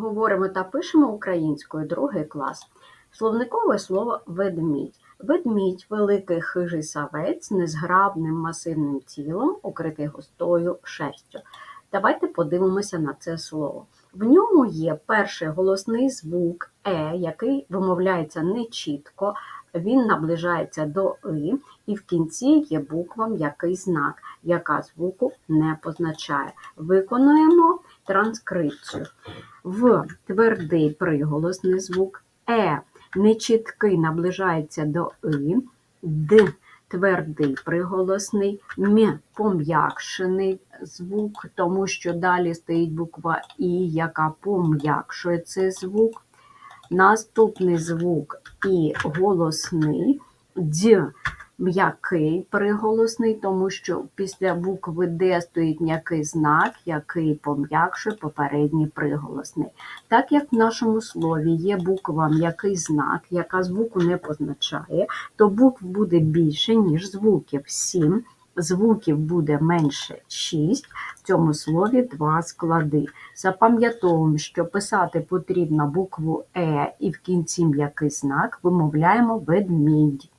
Говоримо та пишемо українською другий клас. Словникове слово ведмідь. Ведмідь великий хижий савець незграбним масивним тілом, укритий густою шерстю. Давайте подивимося на це слово. В ньому є перший голосний звук е, який вимовляється нечітко, він наближається до и, і в кінці є буква м'який знак, яка звуку не позначає. Виконуємо транскрипцію. В твердий приголосний звук, е нечіткий наближається до и, д твердий приголосний, м пом'якшений звук, тому що далі стоїть буква І, яка пом'якшує цей звук. Наступний звук і голосний, дь м'який приголосний, тому що після букви Д стоїть м'який знак, який пом'якшує попередній приголосний. Так як в нашому слові є буква м'який знак, яка звуку не позначає, то букв буде більше, ніж звуків 7. Звуків буде менше 6, в цьому слові два склади. Запам'ятовуємо, що писати потрібно букву Е і в кінці м'який знак вимовляємо ведмідь.